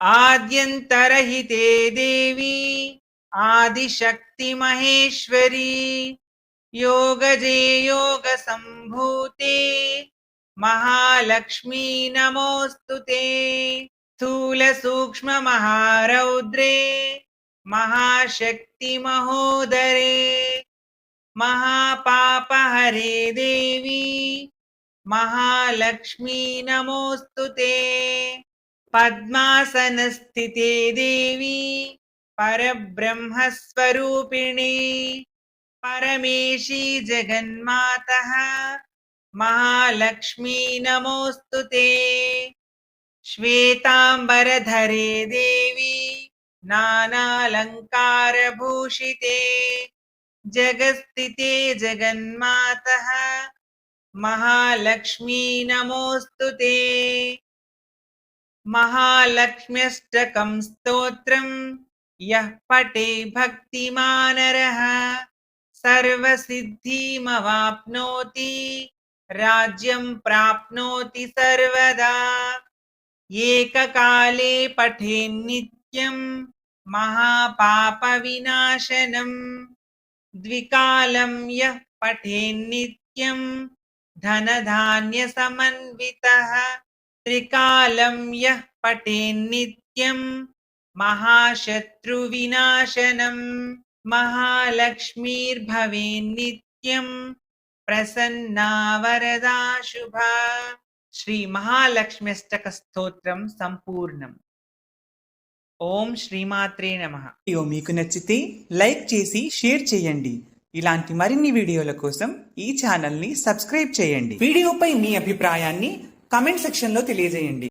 आद्यन्तरहिते देवी, आदिशक्तिमहेश्वरी, योगजे योगसम्भूते, महालक्ष्मी नमोऽस्तु ते, स्थूलसूक्ष्ममहारौद्रे, महाशक्तिमहोदरे, महापापहरे देवी, महालक्ष्मी नमोऽस्तु ते। पद्मासनस्थिते देवी परब्रह्मस्वरूपिणी। परमेशी जगन्मातः। महालक्ष्मी नमोऽस्तु ते। श्वेताम्बरधरे देवी नानालङ्कारभूषिते। जगस्थिते जगन्मातः। महालक्ष्मी नमोऽस्तु ते। महालक्ष्म्यष्टकं स्तोत्रम् यः पठे भक्तिमानरः, सर्वसिद्धिमवाप्नोति, राज्यं प्राप्नोति सर्वदा। एककाले पठेन्नित्यं महापापविनाशनम् द्विकालं यः पठेन्नित्यं धनधान्यसमन्वितः। త్రికాలం య పటేన్ నిత్యం మహాశత్రువినాశనం మహాలక్ష్మీర్భవే నిత్యం ప్రసన్నా వరదా శుభ. శ్రీ మహాలక్ష్మ్యష్టక స్తోత్రం సంపూర్ణం. ఓం శ్రీమాత్రే నమ. వీడియో మీకు నచ్చితే లైక్ చేసి షేర్ చేయండి. ఇలాంటి మరిన్ని వీడియోల కోసం ఈ ఛానల్ని సబ్స్క్రైబ్ చేయండి. వీడియోపై మీ అభిప్రాయాన్ని కమెంట్ సెక్షన్లో తెలియజేయండి.